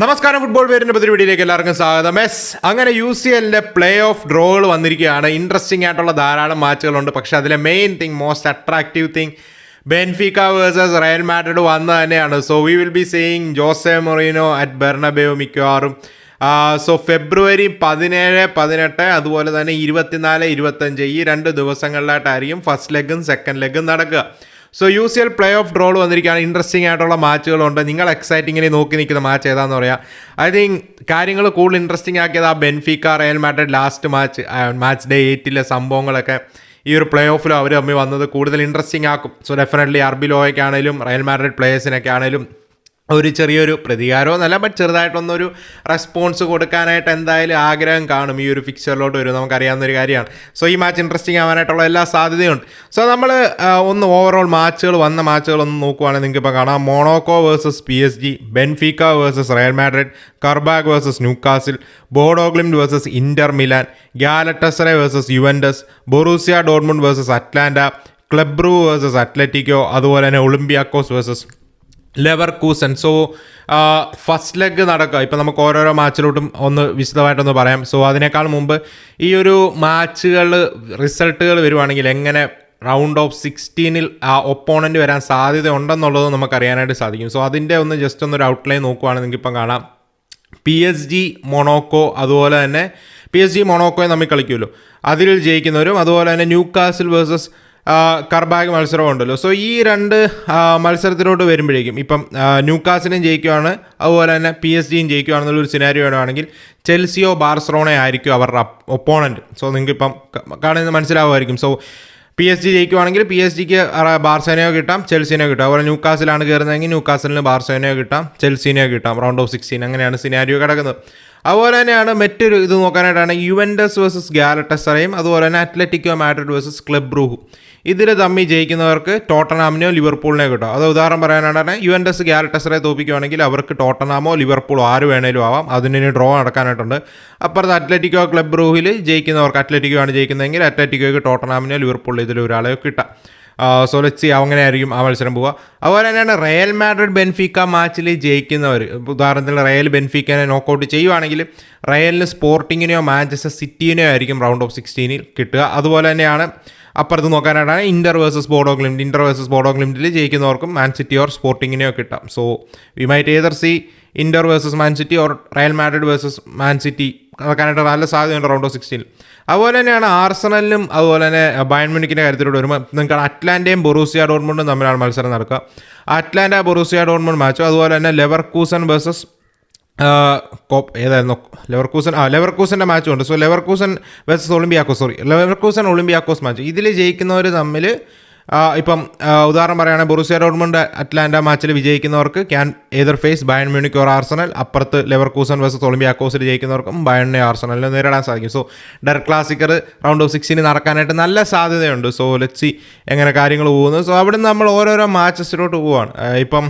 നമസ്കാരം ഫുട്ബോൾ പേരിന്റെ പുതിയ വീഡിയോയിലേക്ക് എല്ലാവർക്കും സ്വാഗതം. എസ് അങ്ങനെ യു സി എല്ലിന്റെ പ്ലേ ഓഫ് ഡ്രോകൾ വന്നിരിക്കുകയാണ്. ഇൻട്രസ്റ്റിംഗ് ആയിട്ടുള്ള ധാരാളം മാച്ചുകളുണ്ട്. പക്ഷെ അതിലെ main thing most attractive thing Benfica versus Real Madrid വന്ന് തന്നെയാണ്. So we will be seeing Jose Mourinho at Bernabeu മിക്കവാറും. സോ ഫെബ്രുവരി പതിനേഴ് പതിനെട്ട് അതുപോലെ തന്നെ ഇരുപത്തിനാല് ഇരുപത്തഞ്ച് ഈ രണ്ട് ദിവസങ്ങളിലായിട്ടായിരിക്കും ഫസ്റ്റ് ലെഗും സെക്കൻഡ് ലെഗും നടക്കുക. So U C L playoff ഡ്രോൾ വന്നിരിക്കുകയാണ്. ഇൻട്രസ്റ്റിംഗ് ആയിട്ടുള്ള മാച്ചുകളുണ്ട്. നിങ്ങൾ എക്സൈറ്റിങ്ങിനെ നോക്കി നിൽക്കുന്ന മാച്ച് ഏതാന്ന് പറയാം. ഐ തിങ്ക് കാര്യങ്ങൾ കൂടുതൽ ഇൻട്രസ്റ്റിംഗ് ആക്കിയത് ആ Benfica Real Madrid last match match day എയ്റ്റിലെ സംഭവങ്ങളൊക്കെ ഈ ഒരു പ്ലേ ഓഫിലും അവർ തമ്മിൽ വന്നത് കൂടുതൽ ഇൻട്രസ്റ്റിംഗ് ആക്കും. സോ ഡെഫിനറ്റ്ലി അർബി ലോയ്ക്കാണേലും റയൽ മാഡ്രിഡ് പ്ലേയേഴ്സിനൊക്കെ ആണേലും ഒരു ചെറിയൊരു പ്രതികാരമോ എന്നല്ല ബട്ട് ചെറുതായിട്ടൊന്നൊരു റെസ്പോൺസ് കൊടുക്കാനായിട്ട് എന്തായാലും ആഗ്രഹം കാണും. ഈ ഒരു ഫിക്ചറിലോട്ട് വരും. നമുക്കറിയാവുന്ന ഒരു കാര്യമാണ്. സോ ഈ മാച്ച് ഇൻട്രസ്റ്റിംഗ് ആവാനായിട്ടുള്ള എല്ലാ സാധ്യതയുണ്ട്. സോ നമ്മൾ ഒന്ന് ഓവറോൾ മാച്ചുകൾ വന്ന മാച്ചുകൾ ഒന്ന് നോക്കുവാണെങ്കിൽ നിങ്ങൾക്ക് ഇപ്പോൾ കാണാം. Monaco versus P S G Benfica versus Real Madrid Qarabag versus Newcastle Bodo Glimt versus Inter Milan Galatasaray versus Juventus Borussia Dortmund versus Atalanta Club Brugge Brugge versus Atletico അതുപോലെ തന്നെ Olympiacos versus Leverkusen so first leg നടക്കുക. ഇപ്പം നമുക്ക് ഓരോരോ മാച്ചിലോട്ടും ഒന്ന് വിശദമായിട്ടൊന്ന് പറയാം. So അതിനേക്കാൾ മുമ്പ് ഈ ഒരു മാച്ചുകൾ റിസൾട്ടുകൾ വരുവാണെങ്കിൽ എങ്ങനെ റൗണ്ട് ഓഫ് സിക്സ്റ്റീനിൽ ആ ഒപ്പോണന്റ് വരാൻ സാധ്യത ഉണ്ടെന്നുള്ളത് നമുക്ക് അറിയാനായിട്ട് സാധിക്കും. സോ അതിന്റെ ഒന്ന് ജസ്റ്റ് ഒന്നൊരു ഔട്ട്ലൈൻ നോക്കുവാണെങ്കിൽ നിങ്ങൾക്ക് ഇപ്പം കാണാം. പി എസ് ജി മൊണോക്കോ അതുപോലെ തന്നെ പി എസ് ജി മൊണോക്കോയെ നമ്മൾ കളിക്കുമല്ലോ. അതിൽ ജയിക്കുന്നവരും അതുപോലെ തന്നെ ന്യൂ കാസിൽ വേഴ്സസ് കർബാഗ് മത്സരവും ഉണ്ടല്ലോ സോ ഈ രണ്ട് മത്സരത്തിലോട്ട് വരുമ്പോഴേക്കും ഇപ്പം ന്യൂ കാസിലും ജയിക്കുകയാണ് അതുപോലെ തന്നെ പി എസ് ജിയും ജയിക്കുകയാണെന്നുള്ളൊരു സിനാരിയോ ആണെങ്കിൽ ചെൽസിയോ ബാർസലോണയോ ആയിരിക്കും അവരുടെ ഒപ്പോണന്റ് സോ നിങ്ങൾക്ക് ഇപ്പം കാണുന്നത് മനസ്സിലാവുമായിരിക്കും. സോ പി എസ് ജി ജയിക്കുവാണെങ്കിൽ പി എസ് ജിക്ക് ബാർസേനയോ കിട്ടാം ചെൽസിനെയോ കിട്ടാം. അതുപോലെ ന്യൂക്കാസിലാണ് കയറുന്നതെങ്കിൽ ന്യൂക്കാസിലിന് ബാർസേനയോ കിട്ടാം ചെൽസിനെയോ കിട്ടാം. റൗണ്ട് ഓഫ് സിക്സ്റ്റീൻ അങ്ങനെയാണ് സിനാരിയോ കിടക്കുന്നത്. അതുപോലെ തന്നെയാണ് മറ്റൊരു ഇത് നോക്കാനായിട്ടാണ് യുവൻഡസ് വേഴ്സസ് ഗാലറ്റസറയും അതുപോലെ തന്നെ അത്ലറ്റിക്കോ മാഡ്രിഡ് വേഴ്സസ് ക്ലബ് ബ്രൂഹും ഇതിൽ തമ്മിൽ ജയിക്കുന്നവർക്ക് ടോട്ടനാമിനെയോ ലിവർപൂളിനെയോ കിട്ടും. അത് ഉദാഹരണം പറയാനാണ് യുവൻഡസ് ഗാലറ്റസറെ തോപ്പിക്കുകയാണെങ്കിൽ അവർക്ക് ടോട്ടനാമോ ലിവർപൂളോ ആര് വേണേലും ആവാം. അതിന് ഡ്രോ നടക്കാനായിട്ടുണ്ട്. അപ്പുറത്ത് അത്ലറ്റിക്കോ ക്ലബ് ബ്രൂഹിൽ ജയിക്കുന്നവർക്ക് അത്ലറ്റിക്കോ ആണ് ജയിക്കുന്നതെങ്കിൽ അത്ലറ്റിക്കോയ്ക്ക് ടോട്ടനാമിനെയോ ലിവർപൂളിൽ ഇതിൽ കിട്ടാം. സോ അങ്ങനെ ആയിരിക്കും ആ മത്സരം പോവുക. അതുപോലെ തന്നെയാണ് റയൽ മാഡ്രിഡ് ബെൻഫിക്ക മാച്ചിൽ ജയിക്കുന്നവർ ഉദാഹരണത്തിന് റയൽ ബെൻഫിക്കനെ നോക്കൗട്ട് ചെയ്യുവാണെങ്കിൽ റയലിന് സ്പോർട്ടിങ്ങിനെയോ മാഞ്ചസ്റ്റർ സിറ്റിനെയോ ആയിരിക്കും റൗണ്ട് ഓഫ് സിക്സ്റ്റീനിൽ കിട്ടുക. അതുപോലെ തന്നെയാണ് അപ്പുറത്ത് നോക്കാനായിട്ടാണ് Inter versus Bodo Glimt Inter versus Bodo ഗ്ലിംറ്റിൽ ജയിക്കുന്നവർക്കും മാൻ സിറ്റി ഓർ സ്പോർട്ടിങ്ങിനെയോ കിട്ടാം. So we might either see Inter versus Man City or Real Madrid versus Man City നടക്കാനായിട്ട് നല്ല സാധ്യതയുണ്ട് റൗണ്ട് ഓഫ് സിക്സ്റ്റീനിൽ അതുപോലെ തന്നെയാണ് ആർസണലിനും അതുപോലെ തന്നെ ബയൺ കാര്യത്തിലൂടെ വരുമ്പോൾ നിങ്ങൾക്ക് അറ്റ്ലാന്റയും ബൊറൂസിയ ഡോർമുണ്ടും തമ്മിലാണ് മത്സരം നടക്കുക. അറ്റ്ലാന്റ ബൊറൂസിയ ഡോർമുണ്ട് മാച്ചും അതുപോലെ തന്നെ ലെവർ കൂസൺ വേഴ്സസ് കോപ്പ് ഏതായിരുന്നു? ലെവർക്കൂസൻ ആ ലെവർക്കൂസന്റെ മാച്ചും ഉണ്ട്. So Leverkusen versus Olympiacos sorry Leverkusen Olympiacos match ഇതിൽ ജയിക്കുന്നവർ തമ്മിൽ ഇപ്പം ഉദാഹരണം പറയുകയാണെങ്കിൽ ബൊറൂസിയ ഡോർമുണ്ട് അറ്റ്ലാന്റ മാച്ചിൽ വിജയിക്കുന്നവർക്ക് can either face Bayern Munich or Arsenal അപ്പുറത്ത് ലെവർ കൂസൺ വേഴ്സസ് ഒളിമ്പിയാക്കോസിൽ ജയിക്കുന്നവർക്കും ബയണിനെ ആർസണലിനെ നേരിടാൻ സാധിക്കും. So der Klassiker round of സിക്സിന് നടക്കാനായിട്ട് നല്ല സാധ്യതയുണ്ട്. സോ ലെറ്റ്സി എങ്ങനെ കാര്യങ്ങൾ പോകുന്നു. സോ അവിടെ നമ്മൾ ഓരോരോ മാച്ചസിലോട്ട് പോവാണ്. ഇപ്പം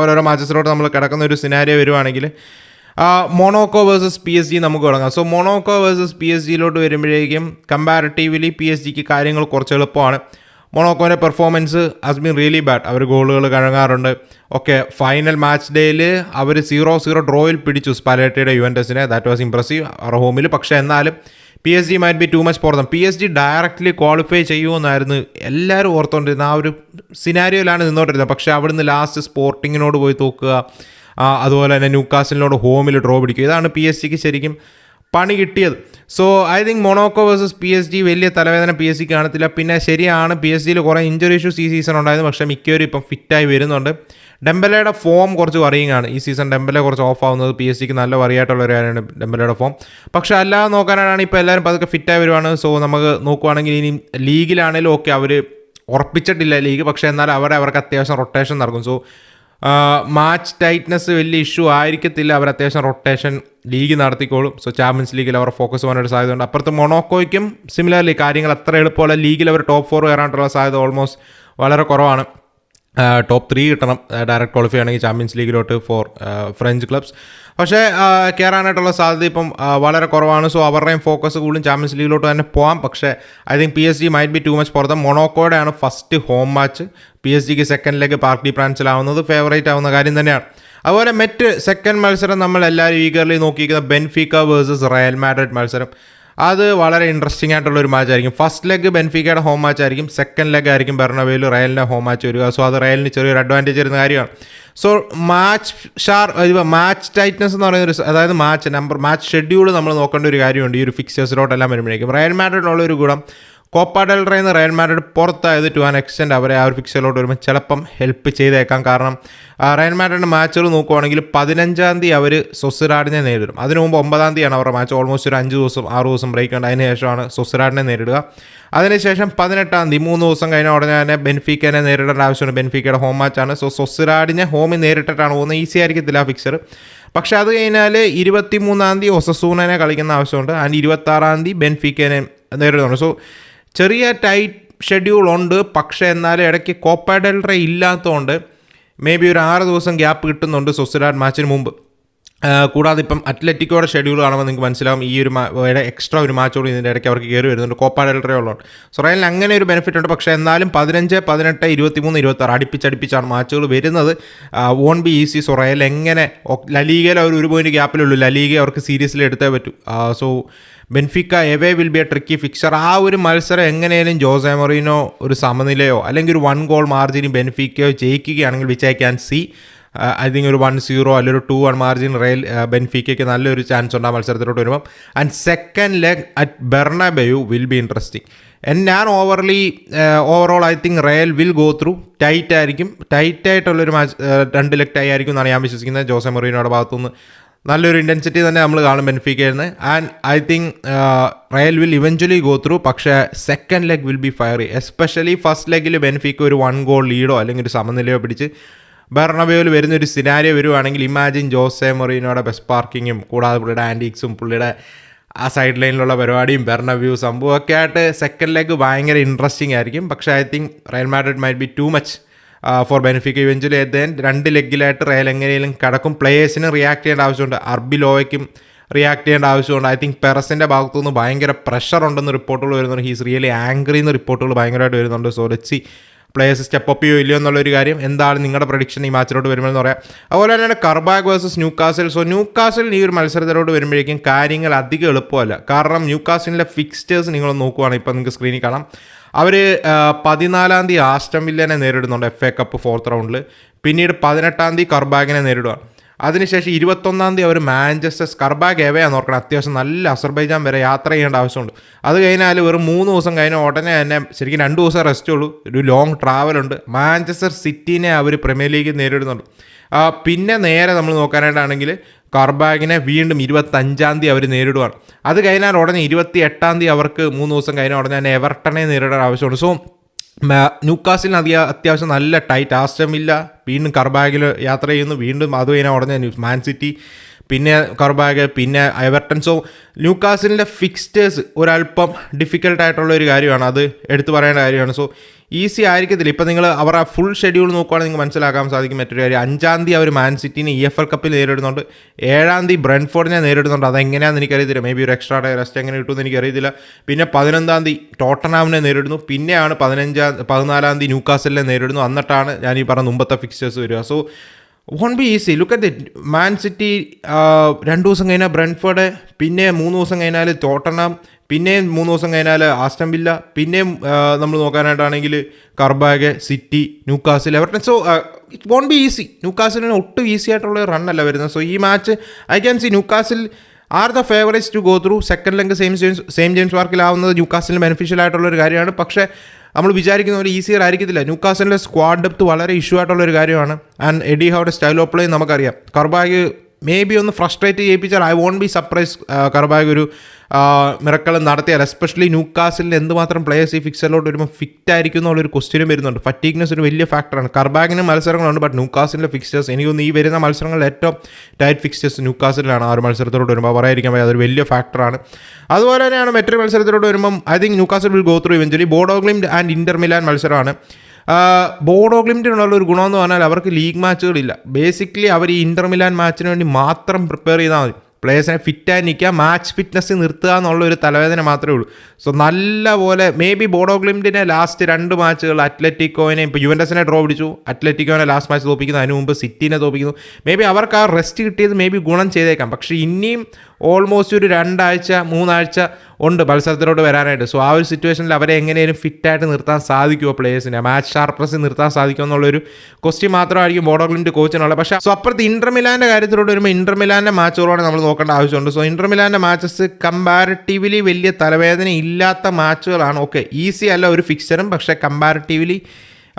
ഓരോരോ മാച്ചസിലോട്ട് നമ്മൾ കിടക്കുന്ന ഒരു സിനാരിയോ വരുവാണെങ്കിൽ Monaco versus P S G നമുക്ക് തുടങ്ങാം. So Monaco versus P S ജിയിലോട്ട് വരുമ്പോഴേക്കും കമ്പാരിറ്റീവ്ലി പി എസ് ജിക്ക് കാര്യങ്ങൾ കുറച്ച് എളുപ്പമാണ്. മൊണോക്കോന്റെ performance has been really bad അവർ ഗോളുകൾ കഴങ്ങാറുണ്ട് ഓക്കെ ഫൈനൽ മാച്ച് ഡേയിൽ അവർ സീറോ സീറോ ഡ്രോയിൽ പിടിച്ചു സ്പാലേറ്റയുടെ യുവന്റസിനെ ദാറ്റ് വാസ് ഇംപ്രസീവ് അവർ ഹോമിൽ പക്ഷേ എന്നാലും P S G might be too much for them P S G directly qualify ചെയ്യുമെന്നായിരുന്നു എല്ലാവരും ഓർത്തുകൊണ്ടിരുന്ന ആ ഒരു സിനാരിയോയിലാണ് നിന്നോണ്ടിരുന്നത്. പക്ഷേ അവിടുന്ന് ലാസ്റ്റ് സ്പോർട്ടിങ്ങിനോട് പോയി തോക്കുക അതുപോലെ തന്നെ ന്യൂക്കാസിലിനോട് ഹോമിൽ ഡ്രോ പിടിക്കുക. ഇതാണ് പി എസ് സിക്ക് ശരിക്കും പണി കിട്ടിയത്. So I think Monaco versus P S G വലിയ തലവേദന പി എസ് ജി കാണത്തില്ല. പിന്നെ ശരിയാണ് പി എസ് ജിയിൽ കുറേ ഇഞ്ചുറി ഇഷ്യൂസ് ഈ സീസൺ ഉണ്ടായിരുന്നു. പക്ഷേ മിക്കവരും ഇപ്പം ഫിറ്റായി വരുന്നുണ്ട്. ഡെമ്പലയുടെ ഫോം കുറച്ച് വറിയിങ്ങാണ് ഈ സീസൺ ഡെമ്പലെ കുറച്ച് ഓഫ് ആവുന്നത് പി എസ് ജിക്ക് നല്ല വറിയായിട്ടുള്ള ഒരു കാര്യമാണ് ഡെമ്പലയുടെ ഫോം പക്ഷേ അല്ലാതെ നോക്കാനാണ് ഇപ്പോൾ എല്ലാവരും പതുക്കെ ഫിറ്റായി വരുവാണ്. സോ നമുക്ക് നോക്കുവാണെങ്കിൽ ഇനി ലീഗിലാണെങ്കിലും ഓക്കെ അവർ ഉറപ്പിച്ചിട്ടില്ല ലീഗ് പക്ഷേ എന്നാൽ അവരെ അവർക്ക് അത്യാവശ്യം റൊട്ടേഷൻ നടക്കും. സോ മാച്ച് ടൈറ്റ്നസ് വലിയ ഇഷ്യൂ ആയിരിക്കത്തില്ല. അവർ അത്യാവശ്യം റൊട്ടേഷൻ ലീഗ് നടത്തിക്കോളും. സോ ചാമ്പ്യൻസ് ലീഗിൽ അവർ ഫോക്കസ് പോകാനൊരു സാധ്യത ഉണ്ട് അപ്പുറത്ത് മൊണോക്കോയ്ക്കും സിമിലർലി കാര്യങ്ങൾ അത്ര എളുപ്പമല്ല ലീഗിൽ അവർ ടോപ്പ് ഫോർ കയറാനായിട്ടുള്ള സാധ്യത ഓൾമോസ്റ്റ് വളരെ കുറവാണ്. ടോപ്പ് ത്രീ കിട്ടണം. ഡയറക്റ്റ് ക്വാളിഫൈ ആണെങ്കിൽ ചാമ്പ്യൻസ് ലീഗിലോട്ട് ഫോർ ഫ്രഞ്ച് ക്ലബ്സ് പക്ഷേ കയറാനായിട്ടുള്ള സാധ്യത ഇപ്പം വളരെ കുറവാണ്. സോ അവരുടെയും ഫോക്കസ് കൂടുതലും ചാമ്പ്യൻസ് ലീഗിലോട്ട് തന്നെ പോകാം പക്ഷേ I think P S G might be too much പുറത്ത് മൊണോക്കോയുടെയാണ് first home match P S ജിക്ക് സെക്കൻഡ് ലെഗ് പാർക്ക് ഡി ഫ്രാൻസിലാവുന്നത് ഫേവറേറ്റ് ആവുന്ന കാര്യം തന്നെയാണ്. അതുപോലെ മറ്റ് സെക്കൻഡ് മത്സരം നമ്മൾ എല്ലാവരും ഈഗർലി നോക്കിയിരിക്കുന്ന ബെൻഫിക്ക വേഴ്സസ് റയൽ മാഡ്രിഡ് മത്സരം. അത് വളരെ ഇൻട്രസ്റ്റിംഗ് ആയിട്ടുള്ള ഒരു മാച്ച് ആയിരിക്കും. ഫസ്റ്റ് ലെഗ് ബെൻഫിക്കയുടെ ഹോം മാച്ച് ആയിരിക്കും. സെക്കൻഡ് ലെഗ് ആയിരിക്കും ബെർണവേയിൽ റയലിന്റെ ഹോം മാച്ച് വരിക. സോ അത് റയലിന് ചെറിയൊരു അഡ്വാന്റേജ് വരുന്ന കാര്യമാണ്. സോ മാച്ച് ഷാർ മാച്ച് ടൈറ്റ്നസ് എന്ന് പറയുന്ന ഒരു അതായത് മാച്ച് നമ്പർ മാച്ച് ഷെഡ്യൂൾ നമ്മൾ നോക്കേണ്ട ഒരു കാര്യമുണ്ട്. ഈ ഒരു ഫിക്സേഴ്സിലോട്ടെല്ലാം വരുമ്പോഴേക്കും. റയൽ മാഡ്രിഡിനുള്ള ഒരു ഗുണം കോപ്പ ഡെൽ റേന്ന് റയൽ മാഡ്രിഡ് പുറത്തായത് ടു ആൻ എക്സ്റ്റെൻഡ് അവരെ ആ ഒരു ഫിക്സറിലോട്ട് വരുമ്പോൾ ചിലപ്പം ഹെൽപ്പ് ചെയ്തേക്കാം. കാരണം റയൽ മാഡ്രിഡ് മാച്ചുകൾ നോക്കുവാണെങ്കിൽ പതിനഞ്ചാം തീയതി അവർ സൊസിറാഡിനെ നേരിടും. അതിനു മുമ്പ് ഒമ്പതാം തീയതിയാണ് അവരുടെ മാച്ച് ഓൾമോസ്റ്റ് ഒരു അഞ്ച് ദിവസം ആറ് ദിവസം ബ്രേക്ക് ഉണ്ട്. അതിന് ശേഷമാണ് സൊസിറാഡിനെ നേരിടുക. അതിനുശേഷം പതിനെട്ടാം തീയതി മൂന്ന് ദിവസം കഴിഞ്ഞ ഉടനെ തന്നെ ബെൻഫിക്കനെ നേരിടേണ്ട ആവശ്യമുണ്ട്. ബെൻഫിക്കയുടെ ഹോം മാച്ചാണ് സോ സൊസിറാഡിനെ ഹോമിൽ നേരിട്ടിട്ടാണ് പോകുന്നത്. ഈസി ആയിരിക്കത്തില്ല ഫിക്സർ പക്ഷേ അത് കഴിഞ്ഞാൽ ഇരുപത്തി മൂന്നാം തീയതി ഒസസൂനെ കളിക്കുന്ന ആവശ്യമുണ്ട്. ആൻഡ് ഇരുപത്താറാം തീയതി ബെൻഫിക്കനെ നേരിടുന്നുണ്ട്. സോ ചെറിയ ടൈറ്റ് ഷെഡ്യൂൾ ഉണ്ട് പക്ഷേ എന്നാലും ഇടയ്ക്ക് കോപ്പ ഇല്ലാത്തതുകൊണ്ട് മേ ബി ഒരു ആറ് ദിവസം ഗ്യാപ്പ് കിട്ടുന്നുണ്ട് സൊസിഡാഡ് മാച്ചിന് മുമ്പ്. കൂടാതെ ഇപ്പം അത്ലറ്റിക്കോടെ ഷെഡ്യൂൾ കാണുമ്പോൾ നിങ്ങൾക്ക് മനസ്സിലാവും ഈ ഒരു എക്സ്ട്രാ ഒരു മാച്ച് കൂടി ഇതിന്റെ ഇടയ്ക്ക് അവർക്ക് കയറി വരുന്നുണ്ട്. കോപ്പ ഡെൽറേ ഉള്ളതുകൊണ്ട്. സോ അങ്ങനെ ഒരു ബെനിഫിറ്റ് ഉണ്ട്. പക്ഷേ എന്നാലും പതിനഞ്ച് പതിനെട്ട് ഇരുപത്തിമൂന്ന് ഇരുപത്താറ് അടുപ്പിച്ചടുപ്പിച്ചാണ് മാച്ചുകൾ വരുന്നത്. Won't be easy so Real എങ്ങനെ ലലീഗയിൽ അവർ ഒരു പോയിന്റ് ഗ്യാപ്പിലുള്ളൂ ലലീഗ അവർക്ക് സീരീസിൽ എടുത്തേ പറ്റൂ. So Benfica away will be a tricky fixture ആ ഒരു മത്സരം എങ്ങനെയാലും ജോസെ മൊറീനോ ഒരു സമനിലയോ അല്ലെങ്കിൽ ഒരു വൺ ഗോൾ മാർജിനും ബെൻഫിക്കയോ ജയിക്കുകയാണെങ്കിൽ which I can see I think ഒരു വൺ സീറോ അല്ലെങ്കിൽ ഒരു ടു വൺ മാർജിൻ റെയിൽ ബെൻഫിക്കയ്ക്ക് നല്ലൊരു ചാൻസ് ഉണ്ട് ആ മത്സരത്തിലോട്ട് വരുമ്പം. And second leg at Bernabeu will be interesting ഞാൻ overly overall I think Real will go through tight ആയിരിക്കും. ടൈറ്റ് മാച്ച് രണ്ട് ലെഗ് ടൈ ആയിരിക്കും എന്നാണ് ഞാൻ വിശ്വസിക്കുന്നത്. ജോസെ മൊറീനോയുടെ ഭാഗത്തുനിന്ന് നല്ലൊരു ഇന്റൻസിറ്റി തന്നെ നമ്മൾ കാണും ബെൻഫിക്കയിൽ and I think Real will eventually go through പക്ഷേ second leg will be fiery especially first ലെഗിൽ ബെനിഫിക്ക് ഒരു വൺ ഗോൾ ലീഡോ അല്ലെങ്കിൽ ഒരു സമനിലയോ പിടിച്ച് ബെർണബയോയിൽ വരുന്ന ഒരു സിനാരിയോ വരുവാണെങ്കിൽ ഇമാജിൻ ജോസെ മൊറീനോയുടെ ബെസ്റ്റ് പാർക്കിങ്ങും കൂടാതെ പുള്ളിയുടെ ആന്റിക്സും പുള്ളിയുടെ ആ സൈഡ് ലൈനിലുള്ള പരിപാടിയും ബെർണവ്യൂ സംഭവമൊക്കെ ആയിട്ട് സെക്കൻഡ് ലെഗ് ഭയങ്കര ഇൻട്രസ്റ്റിംഗ് ആയിരിക്കും. പക്ഷേ I think Real Madrid might be too much for Benfica eventually അദ്ദേഹം രണ്ട് ലെഗിലായിട്ട് റയൽ എങ്ങനെയും കടക്കും. പ്ലേയേഴ്സിന് റിയാക്ട് ചെയ്യേണ്ട ആവശ്യമുണ്ട്. അർബി ലോയ്ക്കും റിയാക്ട് ചെയ്യേണ്ട ആവശ്യമുണ്ട്. ഐ തിങ്ക് പെറസിന്റെ ഭാഗത്തുനിന്ന് ഭയങ്കര പ്രഷർ ഉണ്ടെന്ന് റിപ്പോർട്ടുകൾ വരുന്നുണ്ട്. ഹീസ് റിയലി ആംഗ്രി എന്ന് റിപ്പോർട്ടുകൾ ഭയങ്കരമായിട്ട് വരുന്നുണ്ട്. So let's see players step up ചെയ്യോ ഇല്ലയോ എന്നുള്ളൊരു കാര്യം എന്താണ് നിങ്ങളുടെ പ്രഡിക്ഷൻ ഈ മാച്ചിലോട്ട് വരുമെന്ന് പറയാം. അതുപോലെ തന്നെയാണ് Qarabag versus Newcastle so Newcastle ഈ ഒരു മത്സരത്തിലോട്ട് വരുമ്പോഴേക്കും കാര്യങ്ങൾ അധികം എളുപ്പമല്ല. കാരണം ന്യൂ കാസിലിന്റെ ഫിക്സ്റ്റേഴ്സ് നിങ്ങൾ നോക്കുവാണെങ്കിൽ ഇപ്പോൾ നിങ്ങൾക്ക് സ്ക്രീനിൽ കാണാം. അവർ പതിനാലാം തീയതി ആസ്റ്റം വില്ലനെ നേരിടുന്നുണ്ട് എഫ് എ കപ്പ് ഫോർത്ത് റൗണ്ടിൽ പിന്നീട് പതിനെട്ടാം തീയതി കർബാഗിനെ നേരിടുകയാണ് അതിനുശേഷം ഇരുപത്തൊന്നാം തീയതി അവർ മാഞ്ചസ്റ്റർ സ്കർബാഗ് എവയാണ് ഓർക്കണം? അത്യാവശ്യം നല്ല അസർബൈജാൻ വരെ യാത്ര ചെയ്യേണ്ട ആവശ്യമുണ്ട്. അത് കഴിഞ്ഞാൽ വെറും മൂന്ന് ദിവസം കഴിഞ്ഞ ഉടനെ തന്നെ ശരിക്കും രണ്ട് ദിവസം റെസ്റ്റ് ഉള്ളൂ. ഒരു ലോങ് ട്രാവലുണ്ട് മാഞ്ചസ്റ്റർ സിറ്റിനെ അവർ പ്രീമിയർ ലീഗ് നേരിടുന്നുണ്ട്. പിന്നെ നേരെ നമ്മൾ നോക്കാനായിട്ടാണെങ്കിൽ കർബാഗിനെ വീണ്ടും ഇരുപത്തഞ്ചാം തീയതി അവർ നേരിടുവാണ്. അത് കഴിഞ്ഞാൽ ഉടനെ ഇരുപത്തി എട്ടാം തീയതി അവർക്ക് മൂന്ന് ദിവസം കഴിഞ്ഞ ഉടനെ തന്നെ എവർട്ടനെ നേരിടാൻ ആവശ്യമുണ്ട് സോ ന്യൂക്കാസിൽ അധിക അത്യാവശ്യം നല്ല ടൈറ്റ് ആസ്റ്റമില്ല വീണ്ടും കർബാഗിൽ യാത്ര ചെയ്യുന്നു. വീണ്ടും അത് കഴിഞ്ഞാൽ ഉടനെ മാൻ സിറ്റി പിന്നെ കർബാഗ് പിന്നെ എവർട്ടൺ സോ ന്യൂക്കാസിലിന്റെ ഫിക്സ്റ്റേഴ്സ് ഒരല്പം ഡിഫിക്കൽട്ട് ആയിട്ടുള്ള ഒരു കാര്യമാണ്. അത് എടുത്തു പറയേണ്ട കാര്യമാണ്. സോ ഈസി ആയിരിക്കത്തില്ല. ഇപ്പം നിങ്ങൾ അവർ ആ ഫുൾ ഷെഡ്യൂൾ നോക്കുകയാണെങ്കിൽ നിങ്ങൾക്ക് മനസ്സിലാക്കാൻ സാധിക്കും മറ്റൊരു കാര്യം. അഞ്ചാം തീയതി അവർ മാൻ സിറ്റിനെ ഇ എഫ് എൽ കപ്പിൽ നേരിടുന്നുണ്ട്. ഏഴാം തീയതി ബ്രെൻഫോർഡിനെ നേരിടുന്നുണ്ട്. അതെങ്ങനെയാണെന്ന് എനിക്കറിയത്തില്ല. മേ ബി ഒരു എക്സ്ട്രാ ഡേ റെസ്റ്റ് എങ്ങനെ കിട്ടുമെന്ന് എനിക്കറിയത്തില്ല. പിന്നെ പതിനൊന്നാം തീയതി ടോട്ടനാമിനെ നേരിടുന്നു. പിന്നെയാണ് പതിനഞ്ചാം പതിനാലാം തീയതി ന്യൂക്കാസലിനെ നേരിടുന്നു. എന്നിട്ടാണ് ഞാൻ ഈ പറഞ്ഞ മുമ്പത്തെ ഫിക്സ്റ്റേഴ്സ് വരിക. So won't be easy look at it Man City രണ്ട് ദിവസം കഴിഞ്ഞാൽ ബ്രൻഫേഡ് പിന്നെ മൂന്ന് ദിവസം കഴിഞ്ഞാൽ തോട്ടണം പിന്നെയും മൂന്ന് ദിവസം കഴിഞ്ഞാൽ ആസ്റ്റം വില്ല പിന്നെയും നമ്മൾ നോക്കാനായിട്ടാണെങ്കിൽ Qarabag City Newcastle Everton so it won't be easy ന്യൂക്കാസിലിന് ഒട്ടും ഈസി ആയിട്ടുള്ള റണ്ണല്ല വരുന്നത്. സോ ഈ match I can see Newcastle are the favourites to go through second leg saint James saint James പാർക്കിലാവുന്നത് Newcastle beneficial ആയിട്ടുള്ള ഒരു കാര്യമാണ്. പക്ഷേ നമ്മൾ വിചാരിക്കുന്ന ഒരു ഈസിയർ ആയിരിക്കത്തില്ല. ന്യൂക്കാസിന്റെ സ്ക്വാഡ് ഡെപ്ത് വളരെ ഇഷ്യൂ ആയിട്ടുള്ള ഒരു കാര്യമാണ്. And Eddie Howe's style of play നമുക്കറിയാം. കർബാഗ് മേ ബി ഒന്ന് frustrate ചെയ്യിപ്പിച്ചാൽ I won't be surprised Qarabag ഒരു മിറക്കൾ നടത്തിയാൽ. എസ്പെഷ്യലി ന്യൂക്കാസിലിന് എന്തുമാത്രം പ്ലേയേഴ്സ് ഈ ഫിക്സറിലോട്ട് വരുമ്പോൾ ഫിറ്റ് ആയിരിക്കും എന്നുള്ളൊരു ക്വസ്റ്റ്യനും വരുന്നുണ്ട്. ഫറ്റീക്നെസ് ഒരു വലിയ ഫാക്ടറാണ് കർബാഗിന് മത്സരങ്ങളുണ്ട് ബട്ട് ന്യൂക്കാസിലിന്റെ ഫിക്സ്റ്റേഴ്സ് എനിക്കൊന്ന് ഈ വരുന്ന മത്സരങ്ങളിൽ ഏറ്റവും ടൈറ്റ് ഫിക്സ്റ്റേഴ്സ് ന്യൂക്കാസിലാണ് ആ ഒരു മത്സരത്തിലോട്ട് വരുമ്പോൾ പറയാതിരിക്കാൻ പറ്റും അതൊരു വലിയ ഫാക്ടറാണ് അതുപോലെ തന്നെയാണ് മറ്റൊരു മത്സരത്തിലോട്ട് വരുമ്പം I think Newcastle will go through eventually Bodo Glimt and Inter Milan മത്സരമാണ്. ബോഡോ ഗ്ലിമിറ്റിനുള്ള ഒരു ഗുണമെന്ന് പറഞ്ഞാൽ അവർക്ക് ലീഗ് മാച്ചുകളില്ല. ബേസിക്കലി അവർ ഈ ഇന്റർ മിലാൻ മാച്ചിന് വേണ്ടി മാത്രം പ്രിപ്പയർ ചെയ്താൽ മതി. പ്ലേയേഴ്സിനെ ഫിറ്റായി നിൽക്കുക മാച്ച് ഫിറ്റ്നസ് നിർത്തുക എന്നുള്ള ഒരു തലവേദന മാത്രമേ ഉള്ളൂ. സോ നല്ല പോലെ മേ ബി ബോഡോ ഗ്ലിംഡിനെ ലാസ്റ്റ് രണ്ട് മാച്ചുകൾ അത്ലറ്റിക്കോനെ ഇപ്പോൾ യുവൻഡസിനെ ഡ്രോ പിടിച്ചു. അത്ലറ്റിക്കോനെ ലാസ്റ്റ് മാച്ച് തോപ്പിക്കുന്നു. അതിന് മുമ്പ് സിറ്റിനെ തോപ്പിക്കുന്നു. മേ ബി അവർക്ക് ആ റെസ്റ്റ് കിട്ടിയത് മേ ബി ഗുണം ചെയ്തേക്കാം. പക്ഷേ ഇനിയും ഓൾമോസ്റ്റ് ഒരു രണ്ടാഴ്ച മൂന്നാഴ്ച ഉണ്ട് മത്സരത്തിലോട്ട് വരാനായിട്ട്. സോ ആ ഒരു സിറ്റുവേഷനിൽ അവരെ എങ്ങനെയും ഫിറ്റായിട്ട് നിർത്താൻ സാധിക്കുമോ പ്ലേയേഴ്സിനെ മാച്ച് ഷാർപ്നസ് നിർത്താൻ സാധിക്കുമോ എന്നുള്ളൊരു ക്വസ്റ്റ്യൻ മാത്രമായിരിക്കും ബോഡോ ഗ്ലിംഡ് കോച്ചിനുള്ളത് പക്ഷേ സോ അപ്പുറത്ത് ഇന്റർമിലാന്റെ കാര്യത്തിലോട്ട് വരുമ്പോൾ ഇന്റർമിലാന്റെ മാച്ചുകളോടെ നമ്മൾ നോക്കേണ്ട ആവശ്യമുണ്ട്. സോ ഇന്റർമിലാന്റെ മാച്ചസ് കമ്പാരിറ്റീവ്ലി വലിയ തലവേദന ഇല്ലാത്ത മാച്ചുകളാണ് ഓക്കെ ഈസി അല്ല ഒരു ഫിക്സറും പക്ഷേ കമ്പാരിറ്റീവ്ലി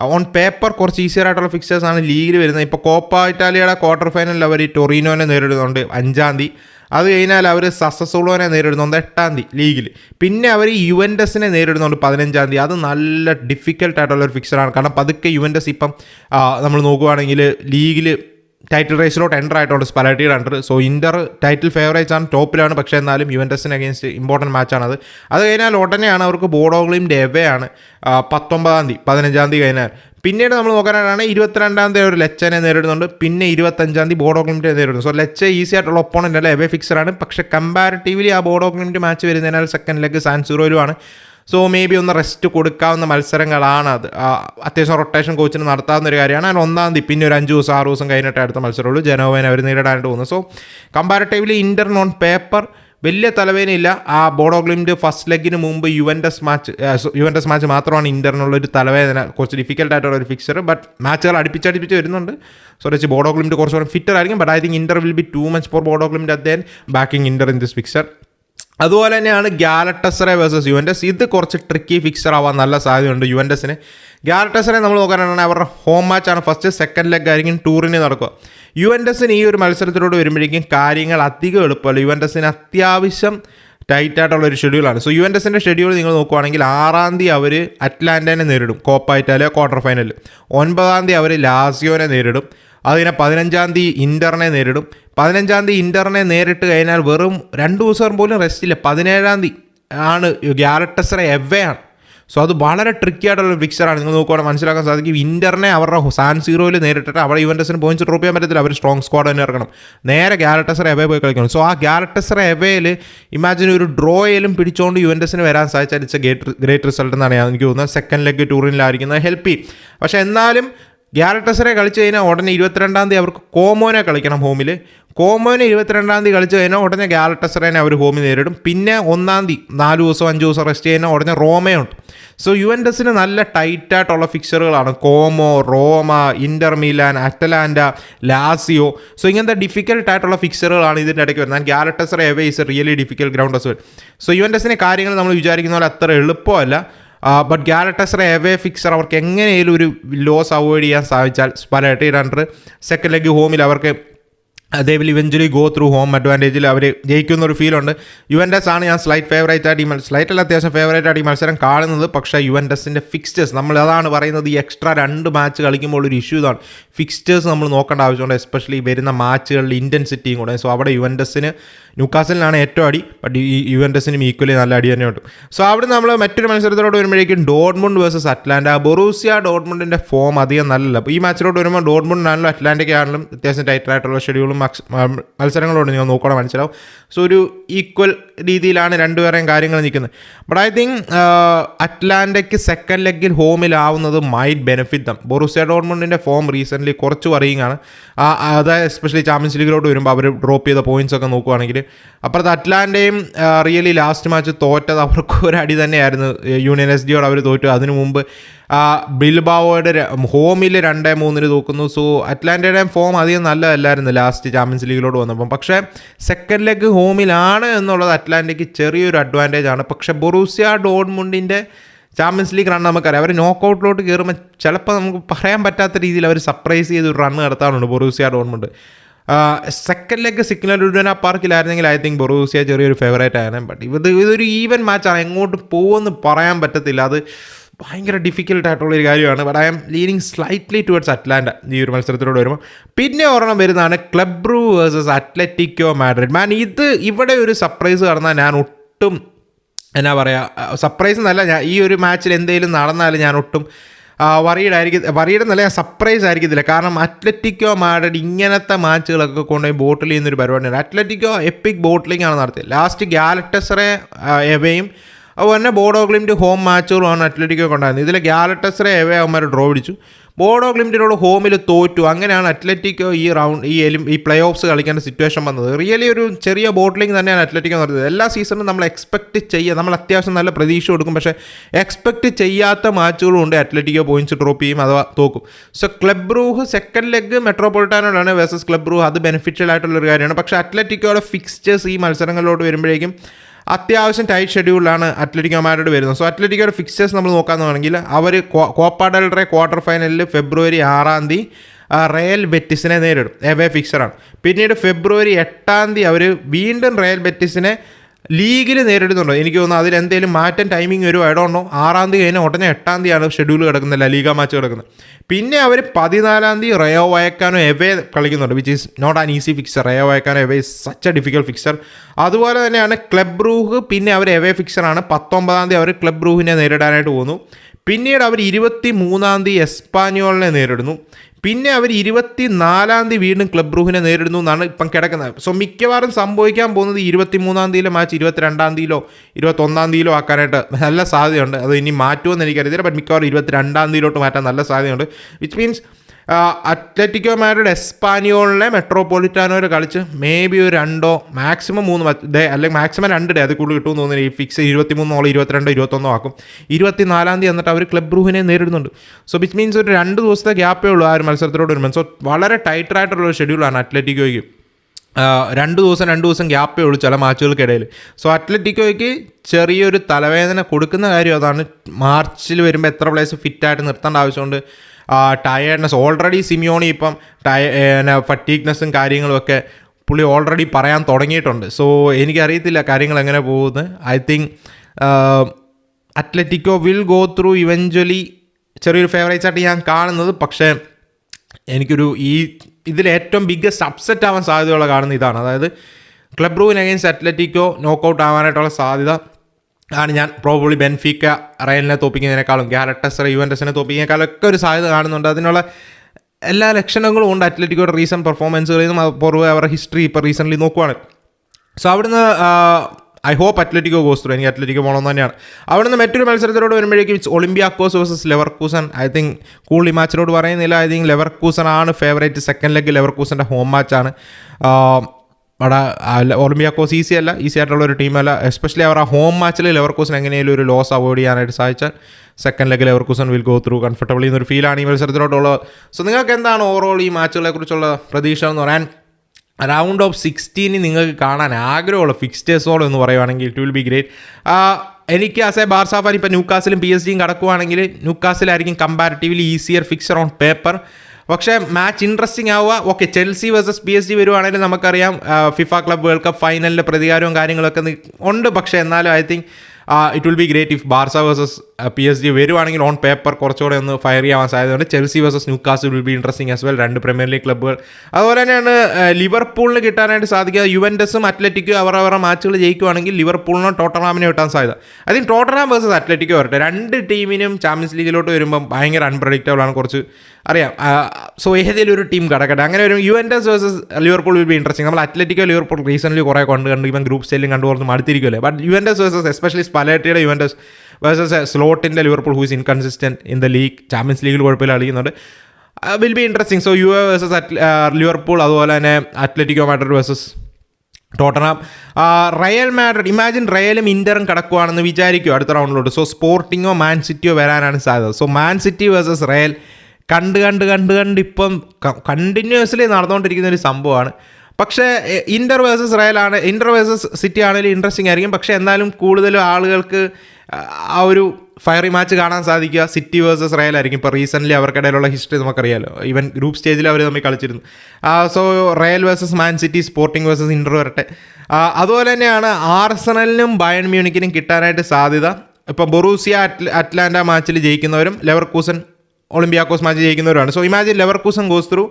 ഓൺ പേപ്പർ കുറച്ച് ഈസിയർ ആയിട്ടുള്ള ഫിക്സേഴ്സാണ് ലീഗിൽ വരുന്നത്. ഇപ്പോൾ കോപ്പ ഇറ്റാലിയയുടെ ക്വാർട്ടർ ഫൈനലിൽ അവർ ടൊറീനോനെ നേരിടുന്നുണ്ട് അഞ്ചാം തീയതി. അത് കഴിഞ്ഞാൽ അവർ സസസോളോനെ നേരിടുന്നുണ്ട് എട്ടാം തീയതി ലീഗിൽ. പിന്നെ അവർ യുവൻഡസിനെ നേരിടുന്നുണ്ട് പതിനഞ്ചാം തീയതി. അത് നല്ല ഡിഫിക്കൽട്ട് ആയിട്ടുള്ള ഒരു ഫിക്സറാണ് കാരണം പതുക്കെ യുവൻഡസ് ഇപ്പം നമ്മൾ നോക്കുകയാണെങ്കിൽ ലീഗിൽ ടൈറ്റിൽ റേസിലോട്ട് എന്റർ ആയിട്ടുണ്ട്. സ്പലറ്റിയുടെ under so Inter title favourites ആണ് ടോപ്പിലാണ്. പക്ഷേ എന്നാലും യുവന്റസിന് അഗേൻസ്റ്റ് ഇമ്പോർട്ടന്റ് മാച്ചാണത് അത്. കഴിഞ്ഞാൽ ഉടനെയാണ് അവർക്ക് ബോഡോഗ്ലിം ഡെവയാണ് പത്തൊമ്പതാം തീയതി പതിനഞ്ചാം തീയതി കഴിഞ്ഞാൽ. പിന്നീട് നമ്മൾ നോക്കാനാണ് ഇരുപത്തിരണ്ടാം തീയതി ഒരു ലെച്ചനെ നേരിടുന്നുണ്ട്. പിന്നെ ഇരുപത്തഞ്ചാം തീയതി ബോഡോ ക്ലിമിറ്റ് നേരിടുന്നു. സോ ലെച്ച ഈസി ആയിട്ടുള്ള ഒപ്പോണന്റ് അല്ല? എവേ ഫിക്സറാണ് പക്ഷേ കമ്പാരിറ്റീവ്ലി ആ ബോഡോ ക്ലിമിറ്റ് മാച്ച് വരുന്നതിനാൽ സെക്കൻഡ് ലെഗ് സാൻസൂറോയിലുമാണ് സോ മേ ബി ഒന്ന് റെസ്റ്റ് കൊടുക്കാവുന്ന മത്സരങ്ങളാണ് അത്. അത്യാവശ്യം റൊട്ടേഷൻ കോച്ചിന് നടത്താവുന്ന ഒരു കാര്യമാണ്. അതിന് ഒന്നാം തീയതി പിന്നെ ഒരു അഞ്ച് ദിവസം ആറ് ദിവസം കഴിഞ്ഞിട്ട് അടുത്ത മത്സരമുള്ളൂ. ജനോവേനെ അവർ നേരിടാനായിട്ട് പോകുന്നു. So comparatively Inter on paper വലിയ തലവേദനയില്ല. ആ ബോഡോഗ്ലിമിന്റെ ഫസ്റ്റ് ലെഗിന് മുമ്പ് യുവന്റസ് മാച്ച് യുവന്റസ് മാച്ച് മാത്രമാണ് ഇന്ററിനുള്ള ഒരു തലവേദന. കുറച്ച് ഡിഫിക്കൽട്ട് ആയിട്ടുള്ള ഒരു ഫിക്സർ ബട്ട് മാച്ചുകൾ അടുപ്പിച്ചടുപ്പിച്ച് വരുന്നുണ്ട്. സോ വെച്ച് ബോഡോഗ്ലിമിന്റെ കുറച്ചുകൂടെ ഫിറ്റർ ആയിരിക്കും but I think Inter will be too much for ബോഡോഗ്ലിമിന്റെ അദ്ദേഹം backing Inter in this fixture അതുപോലെ തന്നെയാണ് ഗ്യാലട്ടസറെ വേഴ്സസ് യുവന്റസ് ഇത് കുറച്ച് ട്രിക്കി ഫിക്സർ ആവാൻ നല്ല സാധ്യതയുണ്ട് യുവന്റസിന് ഗാലട്ടസറെ നമ്മൾ നോക്കാനാണ് അവരുടെ ഹോം മാച്ചാണ് ഫസ്റ്റ് സെക്കൻഡ് ലെഗ് ആയിരിക്കും ടൂറിന് നടക്കുക. യുവന്റസിന് ഈ ഒരു മത്സരത്തിലൂടെ വരുമ്പോഴേക്കും കാര്യങ്ങൾ അധികം എളുപ്പമല്ല. യുവന്റസിന് അത്യാവശ്യം ടൈറ്റ് ആയിട്ടുള്ള ഒരു ഷെഡ്യൂളാണ്. സോ യു എൻ എസിന്റെ ഷെഡ്യൂൾ നിങ്ങൾ നോക്കുവാണെങ്കിൽ ആറാം തീയതി അവർ അറ്റ്ലാന്റനെ നേരിടും. കോപ്പ ഇറ്റാലിയ ക്വാർട്ടർ ഫൈനലിൽ ഒൻപതാം തീയതി അവർ ലാസിയോനെ നേരിടും. അതിനെ പതിനഞ്ചാം തീയതി ഇന്ററിനെ നേരിടും. പതിനഞ്ചാം തീയതി ഇന്ററിനെ നേരിട്ട് കഴിഞ്ഞാൽ വെറും രണ്ട് ദിവസം പോലും റെസ്റ്റ് ഇല്ല. പതിനേഴാം തീയതി ആണ് ഗ്യാലറ്റസറെ എവേ ആണ് സോ അത് വളരെ ട്രിക്കി ആയിട്ടുള്ള പിക്ചറാണ് നിങ്ങൾ നോക്കുവാണെങ്കിൽ മനസ്സിലാക്കാൻ സാധിക്കും. ഇന്റർനെ അവരുടെ സാൻ സീറോയിൽ നേരിട്ടിട്ട് അവിടെ യുവന്റസിന് പോയിന്റ് ഡ്രോപ്പ് ചെയ്യാൻ പറ്റത്തില്ല. അവർ സ്ട്രോങ് സ്ക്വാഡ് തന്നെ ഇറങ്ങണം. നേരെ ഗ്യാരറ്റസർ എവേ പോയി കളിക്കണം. സോ ആ ഗ്യാരറ്റസർ എവേയിൽ ഇമാജിൻ ഒരു ഡ്രോയിലും പിടിച്ചുകൊണ്ട് യുവന്റസിന് വരാൻ സാധിച്ചാൽ it's a great great result എന്നാണ് എനിക്ക് തോന്നുന്നത്. സെക്കൻഡ് ലെഗ് ടൂറിനിലായിരിക്കുന്നത് ഹെൽപ്പ് ചെയ്യും. പക്ഷേ എന്നാലും ഗ്യാലറ്റസറെ കളിച്ചു കഴിഞ്ഞാൽ ഉടനെ ഇരുപത്തിരണ്ടാം തീയതി അവർക്ക് കോമോനെ കളിക്കണം ഹോമിൽ കോമോനെ ഇരുപത്തിരണ്ടാം തീയതി കളിച്ചു കഴിഞ്ഞാൽ ഉടനെ ഗ്യാലറ്റസറേനെ അവർ ഹോമിൽ നേരിടും. പിന്നെ ഒന്നാം തീയതി നാല് ദിവസം അഞ്ച് ദിവസം റെസ്റ്റ് ചെയ്യുന്ന ഉടനെ റോമയുണ്ട്. സോ യു എൻ യുവൻഡസിന് നല്ല ടൈറ്റായിട്ടുള്ള ഫിക്സറുകളാണ് Como Roma Inter Milan Atalanta Lazio. So ഇങ്ങനത്തെ ഡിഫിക്കൽട്ട് ആയിട്ടുള്ള ഫിക്സറുകളാണ് ഇതിന്റെ ഇടയ്ക്ക് വരുന്നത്. Galatasaray away is really difficult ground as well so യുവൻഡസിനെ കാര്യങ്ങൾ നമ്മൾ വിചാരിക്കുന്ന പോലെ അത്ര എളുപ്പമല്ല. ബട്ട് ഗാലറ്റസറെ എവേ ഫിക്സർ അവർക്ക് എങ്ങനെയും ഒരു ലോസ് അവോയ്ഡ് ചെയ്യാൻ സാധിച്ചാൽ സ്പലട്ടി രണ്ടർ സെക്കൻഡ് ലെഗ് ഹോമിൽ അവർക്ക് അതേ will eventually go through home അഡ്വാന്റേജിൽ അവർ ജയിക്കുന്ന ഒരു ഫീലുണ്ട് യുവൻഡസ് ആണ് ഞാൻ സ്ലൈറ്റ് ഫേവറേറ്റ് ആയിട്ട് ഈ സ്ലൈറ്റ് അല്ല അത്യാവശ്യം ഫേവറേറ്റ് ആയിട്ട് ഈ മത്സരം കാണുന്നത്. പക്ഷേ യുവൻഡസിന്റെ ഫിക്സ്റ്റേഴ്സ് നമ്മൾ അതാണ് പറയുന്നത് ഈ എക്സ്ട്രാ രണ്ട് മാച്ച് കളിക്കുമ്പോൾ ഒരു ഇഷ്യൂ ഇതാണ്. ഫിക്സ്റ്റേഴ്സ് നമ്മൾ നോക്കേണ്ട ആവശ്യമുണ്ട് എസ്പെഷ്യലി വരുന്ന മാച്ചുകളിൽ ഇന്റൻസിറ്റിയും കൂടെ. സോ അവിടെ യുവൻഡസിന് ന്യൂക്കാസലിനാണ് ഏറ്റവും അടി ബട്ട് ഈ യുവൻഡസിനും ഈക്വലി നല്ല അടി തന്നെ ഉണ്ട് സോ അവിടെ നമ്മൾ മറ്റൊരു മത്സരത്തിലോട്ട് വരുമ്പോഴേക്കും ഡോഡ്മുണ്ട് വേഴ്സസ് അറ്റ്ലാന്റ. ബൊറൂസിയ ഡോഡ്മുണ്ടിന്റെ ഫോം അധികം നല്ലല്ല അപ്പോൾ ഈ മാച്ചിലോട്ട് വരുമ്പോൾ ഡോട്ട്മുണ്ടാണല്ലോ അറ്റ്ലാന്റിക് ആണെങ്കിലും അത്യാവശ്യം ടൈറ്റ് ആയിട്ടുള്ള ഷെഡ്യൂളും മത്സരങ്ങളോട് നിങ്ങൾ നോക്കണം മനസ്സിലാവും. സോ ഒരു ഈക്വൽ രീതിയിലാണ് രണ്ടുപേരെയും കാര്യങ്ങൾ നിൽക്കുന്നത്. ബട്ട് ഐ തിങ്ക് അറ്റ്ലാന്റയ്ക്ക് സെക്കൻഡ് ലെഗിൽ ഹോമിലാവുന്നത് മൈറ്റ് ബെനിഫിറ്റ് ദം ബൊറൂസിയ ഡോർമുണ്ടിന്റെ ഫോം റീസെന്റ്ലി കുറച്ച് വറിയിങ് ആ, അതായത് എസ്പെഷ്യലി ചാമ്പ്യൻസ് ലീഗിലോട്ട് വരുമ്പോൾ അവർ ഡ്രോപ്പ് ചെയ്ത പോയിന്റ്സ് ഒക്കെ നോക്കുവാണെങ്കിൽ. അപ്പുറത്ത് അറ്റ്ലാന്റയും റിയലി ലാസ്റ്റ് മാച്ച് തോറ്റത് അവർക്ക് ഒരു അടി തന്നെയായിരുന്നു യൂണിയൻ എസ് ഡിയോട് അവർ തോറ്റു. അതിനു മുമ്പ് ബിൽബാവോയുടെ ഹോമിൽ രണ്ടേ മൂന്നിന് തൂക്കുന്നു. സോ അറ്റ്ലാന്റയുടെയും ഫോം അധികം നല്ലതല്ലായിരുന്നു ലാസ്റ്റ് ചാമ്പ്യൻസ് ലീഗിലോട് വന്നപ്പം. പക്ഷേ സെക്കൻഡ് ലെഗ് ഹോമിലാണ് എന്നുള്ളത് അറ്റ്ലാന്റയ്ക്ക് ചെറിയൊരു അഡ്വാന്റേജ് ആണ്. പക്ഷേ ബൊറൂസിയ ഡോഡ്മുണ്ടിന്റെ ചാമ്പ്യൻസ് ലീഗ് റൺ നമുക്കറിയാം. അവർ നോക്കൗട്ടിലോട്ട് കയറുമ്പോൾ ചിലപ്പോൾ നമുക്ക് പറയാൻ പറ്റാത്ത രീതിയിൽ അവർ സർപ്രൈസ് ചെയ്ത് ഒരു റൺ നടത്താറുണ്ട് Borussia Dortmund second leg Signal Iduna പാർക്കിലായിരുന്നെങ്കിൽ I think Borussia ചെറിയൊരു ഫേവറേറ്റ് ആയിരുന്നു. ബട്ട് ഇത് ഇതൊരു ഈവൻ മാച്ചാണ് എങ്ങോട്ട് പോകുമെന്ന് പറയാൻ പറ്റത്തില്ല. അത് ഭയങ്കര ഡിഫിക്കൽട്ട് ആയിട്ടുള്ള ഒരു കാര്യമാണ്. But I'm leaning slightly towards Atalanta ഈ ഒരു മത്സരത്തിലൂടെ വരുമ്പോൾ. പിന്നെ ഒരെണ്ണം വരുന്നതാണ് Club Brugge versus Atletico Madrid man ഇത് ഇവിടെ ഒരു സർപ്രൈസ് കടന്നാൽ ഞാൻ ഒട്ടും എന്നാ പറയുക സർപ്രൈസ് എന്നല്ല ഞാൻ ഈ ഒരു മാച്ചിൽ എന്തെങ്കിലും നടന്നാൽ ഞാൻ ഒട്ടും വറീഡ് ആയിരിക്കും വറീഡ് എന്നല്ല സർപ്രൈസ് ആയിരിക്കത്തില്ല. കാരണം അത്ലറ്റിക്കോ മാഡ്രിഡ് ഇങ്ങനത്തെ മാച്ചുകളൊക്കെ കൊണ്ടുപോയി ബോട്ടിൽ ചെയ്യുന്നൊരു പരിപാടിയാണ്. അത്ലറ്റിക്കോ എപ്പിക് ബോട്ടിലിംഗ് ആണ് നടത്തിയത്. ലാസ്റ്റ് ഗാലറ്റസറെ എവയും അതുപോലെ തന്നെ ബോഡോ ഗ്ലിംറ്റ് ഹോം മാച്ചുകളാണ് അത്ലറ്റിക്കോ കൊണ്ടായിരുന്നത് ഇതിൽ ഗാലക്ടസറെ എവേ അവന്മാർ ഡ്രോ പിടിച്ചു. ബോഡോ ഗ്ലിംറ്റിനോട് ഹോമിൽ തോറ്റു. അങ്ങനെയാണ് അത്ലറ്റിക്കോ ഈ റൗണ്ട് ഈ എലും ഈ പ്ലേ ഓഫ്സ് കളിക്കേണ്ട സിറ്റുവേഷൻ വന്നത്. റിയലി ഒരു ചെറിയ ബോട്ടിലിംഗ് തന്നെയാണ് അത്ലറ്റിക്കോ നടത്തിയത് എല്ലാ സീസണും നമ്മൾ എക്സ്പെക്ട് ചെയ്യുക നമ്മൾ അത്യാവശ്യം നല്ല പ്രതീക്ഷ കൊടുക്കും. പക്ഷേ എക്സ്പെക്ട് ചെയ്യാത്ത മാച്ചുകളും ഉണ്ട് അത്ലറ്റിക്കോ പോയിന്റ്സ് ഡ്രോപ്പ് ചെയ്യും അഥവാ തോക്കും. സോ ക്ലബ് റൂഹ് സെക്കൻഡ് ലെഗ് മെട്രോപൊളിറ്റാനോടാണ് വേഴ്സസ് ക്ലബ് റൂഹ് അത് ബെനിഫിഷ്യൽ ആയിട്ടുള്ള ഒരു കാര്യമാണ്. പക്ഷേ അത്ലറ്റിക്കോയുടെ ഫിക്സ്റ്റേഴ്സ് ഈ മത്സരങ്ങളിലോട്ട് വരുമ്പോഴേക്കും അത്യാവശ്യം ടൈറ്റ് ഷെഡ്യൂളിലാണ് അത്ലറ്റിക്കോമാരോട് വരുന്നത്. സോ അത്ലറ്റിക്കോയുടെ ഫിക്സേഴ്സ് നമ്മൾ നോക്കാമെന്നാണെങ്കിൽ അവർ കോപ്പ ക്വാർട്ടർ ഫൈനലിൽ ഫെബ്രുവരി ആറാം തീയതി റയൽ ബെറ്റിസിനെ നേരിടും. എവേ ഫിക്സറാണ് പിന്നീട് ഫെബ്രുവരി എട്ടാം തീയതി അവർ വീണ്ടും റയൽ ബെറ്റിസിനെ ലീഗിൽ നേരിടുന്നുണ്ടോ? എനിക്ക് തോന്നുന്നു അതിൽ എന്തെങ്കിലും മാറ്റം ടൈമിംഗ് വരും ഇടമുണ്ടോ ആറാം തീയതി കഴിഞ്ഞാൽ ഉടനെ എട്ടാം തീയതിയാണ് ഷെഡ്യൂൾ കിടക്കുന്നത് ലീഗ മാച്ച് കിടക്കുന്നത്. പിന്നെ അവർ പതിനാലാം തീയതി റയോ വയക്കാനോ എവേ കളിക്കുന്നുണ്ട് which is not an easy fixture Rayo Vallecano away such a difficult fixture അതുപോലെ തന്നെയാണ് ക്ലബ് റൂഹ് പിന്നെ അവർ എവേ ഫിക്സറാണ് പത്തൊമ്പതാം തീയതി അവർ ക്ലബ് റൂഹിനെ നേരിടാനായിട്ട് പോകുന്നു. പിന്നീട് അവർ ഇരുപത്തി മൂന്നാം തീയതി എസ്പാനിയോളിനെ നേരിടുന്നു. പിന്നെ അവർ ഇരുപത്തി നാലാം തീയതി വീണ്ടും ക്ലബ് റൂഹിനെ നേരിടുന്നു എന്നാണ് ഇപ്പം കിടക്കുന്നത്. സോ മിക്കവാറും സംഭവിക്കാൻ പോകുന്നത് ഇരുപത്തി മൂന്നാം തീയതിയിലെ മാച്ച് ഇരുപത്തിരണ്ടാം തീയതിയിലോ ഇരുപത്തൊന്നാം തീയതിയിലോ ആക്കാനായിട്ട് നല്ല സാധ്യതയുണ്ട്. അത് ഇനി മാറ്റുമെന്ന് എനിക്കറിയത്തില്ല ബട്ട് മിക്കവാറും ഇരുപത്തിരണ്ടാം തീയതിയിലോട്ട് മാറ്റാൻ നല്ല സാധ്യതയുണ്ട്. വിച്ച് മീൻസ് അത്ലറ്റിക്കോ മാഡ്രിഡ് എസ്പാനിയോളിനെ മെട്രോപൊളിറ്റാനോയിൽ കളിച്ച് മേ ബി ഒരു രണ്ടോ മാക്സിമം മൂന്ന് ഡേ അല്ലെങ്കിൽ മാക്സിമം രണ്ട് ഡേ അത് കൂടുതൽ കിട്ടുമെന്ന് തോന്നുന്നു ഈ ഫിക്സ് ഇരുപത്തി മൂന്നോളം ഇരുപത്തിരണ്ടോ ഇരുപത്തൊന്നോ ആക്കും. ഇരുപത്തി നാലാം തീയതി എന്നിട്ട് അവർ ക്ലബ് ബ്രൂഹിനെ നേരിടുന്നുണ്ട്. സോ വിച്ച് മീൻസ് ഒരു രണ്ട് ദിവസത്തെ ഗ്യാപ്പേ ഉള്ളൂ ആ ഒരു മത്സരത്തിലോട് വരുമ്പോൾ സോ വളരെ ടൈറ്ററായിട്ടുള്ള ഒരു ഷെഡ്യൂളാണ് അത്ലറ്റിക്കോയ്ക്ക്. രണ്ട് ദിവസം രണ്ട് ദിവസം ഗ്യാപ്പേ ഉള്ളൂ ചില മാച്ചുകൾക്കിടയിൽ സോ അത്ലറ്റിക്കോയ്ക്ക് ചെറിയൊരു തലവേദന കൊടുക്കുന്ന കാര്യം അതാണ്. മാർച്ചിൽ വരുമ്പോൾ എത്ര പ്ലേസ് ഫിറ്റായിട്ട് നിർത്തേണ്ട ആവശ്യമുണ്ട്. ടയേർഡ്നെസ് ഓൾറെഡി സിമിയോണി ഇപ്പം ടയ ഫറ്റീക്നെസ്സും കാര്യങ്ങളുമൊക്കെ പുള്ളി ഓൾറെഡി പറയാൻ തുടങ്ങിയിട്ടുണ്ട്. സോ എനിക്കറിയത്തില്ല കാര്യങ്ങൾ എങ്ങനെ പോകുന്നത് I think Atletico will go through eventually ചെറിയൊരു ഫേവറേറ്റ്സ് ആയിട്ട് ഞാൻ കാണുന്നത്. പക്ഷേ എനിക്കൊരു ഈ ഇതിൽ ഏറ്റവും ബിഗ്ഗസ്റ്റ് അപ്സെറ്റ് ആവാൻ സാധ്യതയുള്ള കാണുന്ന ഇതാണ്. അതായത് ക്ലബ് റൂവിന് അഗൈൻസ്റ്റ് അത്ലറ്റിക്കോ നോക്കൗട്ട് ആവാനായിട്ടുള്ള സാധ്യത ആണ് ഞാൻ പ്രോബബ്ലി ബെൻഫിക്ക റയലിനെ തോപ്പിക്കുന്നതിനേക്കാളും ഗാലക്ടസ് യുവന്റസിനെ തോപ്പിക്കുന്നതിനേക്കാളും ഒക്കെ ഒരു സാധ്യത കാണുന്നുണ്ട്. അതിനുള്ള എല്ലാ ലക്ഷണങ്ങളും ഉണ്ട് അത്ലറ്റിക്കോയുടെ റീസെന്റ് പെർഫോമൻസുകളിൽ നിന്നും അത് അവരുടെ ഹിസ്റ്ററി ഇപ്പോൾ റീസെന്റ്ലി നോക്കുവാണ്. സോ അവിടുന്ന് I hope Atletico goes through എനിക്ക് അത്ലറ്റിക്കോ പോകണമെന്ന് തന്നെയാണ്. അവിടുന്ന് മറ്റൊരു മത്സരത്തിലോട് വരുമ്പോഴേക്കും it's Olympiacos versus Leverkusen I think cool ഈ മാച്ചിനോട് പറയുന്നില്ല. ഐ തിങ്ക് ലെവർക്കൂസൺ ആണ് ഫേവറേറ്റ് സെക്കൻഡ് ലെഗ് ലെവർക്കൂസന്റെ ഹോം മാച്ചാണ് അവിടെ ഒളിമ്പിയാക്കോസ് ഈസി അല്ല ഈസി ആയിട്ടുള്ള ഒരു ടീമല്ല എസ്പെഷ്യലി അവർ ആ ഹോം മാച്ചിൽ ലെവർക്കൂസിന് എങ്ങനെയും ഒരു ലോസ് അവോയ്ഡ് ചെയ്യാനായിട്ട് സാധിച്ചാൽ second leg Leverkusen will go through comfortable എന്നൊരു ഫീലാണ് ഈ മത്സരത്തിലോട്ടുള്ളത്. സോ നിങ്ങൾക്ക് എന്താണ് ഓവറോൾ ഈ മാച്ചുകളെ കുറിച്ചുള്ള പ്രതീക്ഷ എന്ന് പറയാൻ? റൗണ്ട് ഓഫ് സിക്സ്റ്റീന് നിങ്ങൾക്ക് കാണാൻ ആഗ്രഹമുള്ള ഫിക്സ്റ്റേഴ്സോളം എന്ന് പറയുവാണെങ്കിൽ ഇറ്റ് വിൽ ബി ഗ്രേറ്റ് എനിക്ക് ആസ് എ ബാർസാഫാൻ ഇപ്പോൾ ന്യൂക്കാസിലും പി എസ് ജിയും കടക്കുവാണെങ്കിൽ ന്യൂക്കാസിലായിരിക്കും comparatively easier fixture on paper പക്ഷേ മാച്ച് ഇൻട്രസ്റ്റിംഗ് ആവുക. Okay Chelsea versus P S G വരുവാണെങ്കിൽ നമുക്കറിയാം ഫിഫ ക്ലബ് വേൾഡ് കപ്പ് ഫൈനലിന്റെ പ്രതികാരവും കാര്യങ്ങളൊക്കെ ഉണ്ട്. പക്ഷേ എന്നാലും I think it will be great if Barca versus P S G വരുവാണെങ്കിൽ ഓൺ പേപ്പർ കുറച്ചുകൂടെ ഒന്ന് ഫയർ ചെയ്യാൻ സാധ്യതയുണ്ട്. Chelsea versus Newcastle will be interesting as well രണ്ട് പ്രീമിയർ ലീഗ് ക്ലബ്ബുകൾ അതുപോലെ തന്നെയാണ് ലിവർപൂളിന് കിട്ടാനായിട്ട് സാധിക്കുക. യുവൻഡസും അത്ലറ്റിക്കും അവരവരുടെ മാച്ചുകൾ ജയിക്കുവാണെങ്കിൽ ലിവർപൂളിനോ ടോട്ടർഹാമിനോ കിട്ടാൻ സാധ്യത. I think Tottenham versus Atletico വരട്ടെ. രണ്ട് ടീമിനും ചാമ്പ്യൻസ് ലീഗിലോട്ട് വരുമ്പം ഭയങ്കര അൺപ്രഡിക്റ്റബിൾ ആണ്. കുറച്ച് അറിയാം. സോ ഏതെങ്കിലും ഒരു ടീം കടക്കട്ടെ. അങ്ങനെ വരും Juventus versus Liverpool will be interesting നമ്മൾ അത്ലറ്റിക്കോ ലിവർപൂൾ റീസെന്റ്ലി കുറേ കൊണ്ട് കണ്ട് ഇവൻ ഗ്രൂപ്പ് സ്റ്റൈലും കണ്ടു കുറച്ച് മടുത്തിരിക്കുമല്ലേ ബട്ട് യുവന്റസ് വേഴ്സസ് എസ്പെഷ്യലി സ്പലേറ്റിയുടെ Juventus versus സ്ലോട്ടിന്റെ Liverpool who's inconsistent in the league Champions ലീഗിൽ കുഴപ്പമില്ല കളിക്കുന്നുണ്ട്. വിൽ ബി ഇൻട്രസ്റ്റിംഗ് സോ യു എ വേഴ്സസ് ലിവർപൂൾ അതുപോലെ തന്നെ Atletico Madrid versus Tottenham Real Madrid imagine റയലും ഇന്ററും കിടക്കുവാണെന്ന് വിചാരിക്കും അടുത്ത റൗണ്ടിലോട്ട് സോ സ്പോർട്ടിങ്ങോ മാൻ സിറ്റിയോ വരാനാണ് സാധ്യത. So Man City versus Real കണ്ട് കണ്ട് കണ്ട് കണ്ട് ഇപ്പം കണ്ടിന്യൂസ്ലി നടന്നുകൊണ്ടിരിക്കുന്ന ഒരു സംഭവമാണ്. പക്ഷേ ഇന്റർ വേഴ്സസ് റയലാണ് ഇന്റർ വേഴ്സസ് സിറ്റി ആണെങ്കിലും ഇൻട്രസ്റ്റിംഗ് ആയിരിക്കും. പക്ഷേ എന്നാലും കൂടുതലും ആളുകൾക്ക് ആ ഒരു ഫയറി മാച്ച് കാണാൻ സാധിക്കുക സിറ്റി വേഴ്സസ് റയൽ ആയിരിക്കും. ഇപ്പോൾ റീസെന്റ്ലി അവർക്കിടയിലുള്ള ഹിസ്റ്ററി നമുക്കറിയാലോ. ഈവൻ ഗ്രൂപ്പ് സ്റ്റേജിൽ അവർ തമ്മിൽ കളിച്ചിരുന്നു. So Real versus Man City Sporting versus Inter വരട്ടെ. അതുപോലെ തന്നെയാണ് ആർസണലിനും ബയൺ മ്യൂണിക്കിനും കിട്ടാനായിട്ട് സാധ്യത. ഇപ്പം ബൊറൂസിയ അറ്റ്ല അറ്റ്ലാന്റ മാച്ചിൽ ജയിക്കുന്നവരും Leverkusen Olympiacos match ജയിക്കുന്നവരാണ്. So imagine Leverkusen goes through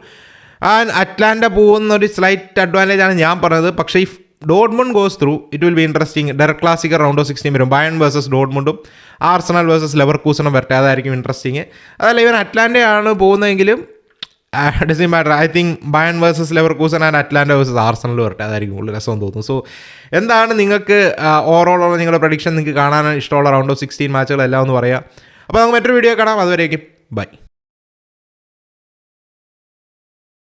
and Atalanta പോകുന്ന ഒരു സ്ലൈറ്റ് അഡ്വാന്റേജ് ആണ് ഞാൻ പറഞ്ഞത്. പക്ഷേ if Dortmund goes through it will be interesting direct classical round of sixteen വരും. ബയൺ വേഴ്സസ് ഡോഡ്മുണ്ടും ആർസണൽ വേഴ്സസ് ലെവർ കൂസണും വരട്ടെ. അതായിരിക്കും ഇൻട്രസ്റ്റിംഗ് അതല്ല ഇവൻ അറ്റ്ലാന്റയാണ് പോകുന്നതെങ്കിലും doesn't matter I think Bayern versus Leverkusen and Atalanta versus Arsenal വരട്ടെ. അതായിരിക്കും കൂടുതൽ രസം തോന്നുന്നു. സോ എന്താണ് നിങ്ങൾക്ക് ഓവറോൾ ഉള്ള നിങ്ങളുടെ പ്രഡിക്ഷൻ നിങ്ങൾക്ക് കാണാൻ ഇഷ്ടമുള്ള റൗണ്ട് ഓഫ് സിക്സ്റ്റീൻ മാച്ചുകളെല്ലാം ഒന്ന് പറയാം. അപ്പോൾ നമുക്ക് മറ്റൊരു വീഡിയോ കാണാം. അതുവരേക്കും. ബൈ